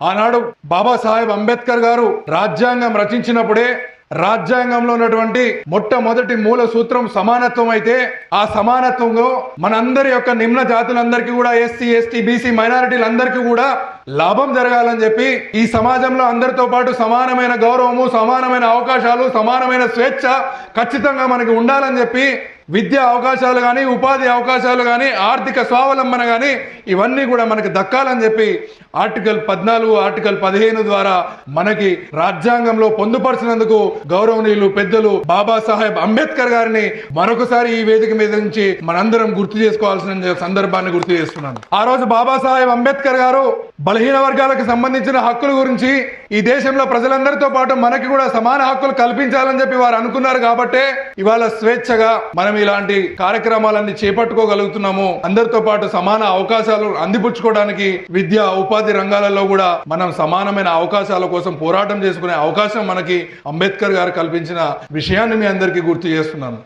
ఆనాడు బాబాసాహెబ్ అంబేద్కర్ గారు రాజ్యాంగం రచించినప్పుడే రాజ్యాంగంలో ఉన్నటువంటి మొట్టమొదటి మూల సూత్రం సమానత్వం అయితే ఆ సమానత్వంలో మనందరి యొక్క నిమ్న జాతులందరికీ కూడా ఎస్సీ ఎస్టీ బీసీ మైనారిటీలందరికీ కూడా లాభం జరగాలని చెప్పి ఈ సమాజంలో అందరితో పాటు సమానమైన గౌరవము సమానమైన అవకాశాలు సమానమైన స్వేచ్ఛ ఖచ్చితంగా మనకి ఉండాలని చెప్పి విద్యా అవకాశాలు కానీ ఉపాధి అవకాశాలు కానీ ఆర్థిక స్వావలంబన కానీ ఇవన్నీ కూడా మనకి దక్కాలని చెప్పి ఆర్టికల్ పద్నాలుగు ఆర్టికల్ పదిహేను ద్వారా మనకి రాజ్యాంగంలో పొందుపరిచినందుకు గౌరవనీయులు పెద్దలు బాబాసాహెబ్ అంబేద్కర్ గారిని మరొకసారి ఈ వేదిక మీద నుంచి మనందరం గుర్తు చేసుకోవాల్సిన సందర్భాన్ని గుర్తు చేస్తున్నాను. ఆ రోజు బాబాసాహెబ్ అంబేద్కర్ గారు బలహీన వర్గాలకు సంబంధించిన హక్కుల గురించి ఈ దేశంలో ప్రజలందరితో పాటు మనకి కూడా సమాన హక్కులు కల్పించాలని చెప్పి వారు అనుకున్నారు కాబట్టే ఇవాళ స్వేచ్ఛగా మనం ఇలాంటి కార్యక్రమాలన్నీ చేపట్టుకోగలుగుతున్నాము. అందరితో పాటు సమాన అవకాశాలు అందిపుచ్చుకోవడానికి విద్య ఉపాధి రంగాలలో కూడా మనం సమానమైన అవకాశాల కోసం పోరాటం చేసుకునే అవకాశం మనకి అంబేద్కర్ గారు కల్పించిన విషయాన్ని మీ అందరికీ గుర్తు చేస్తున్నాను.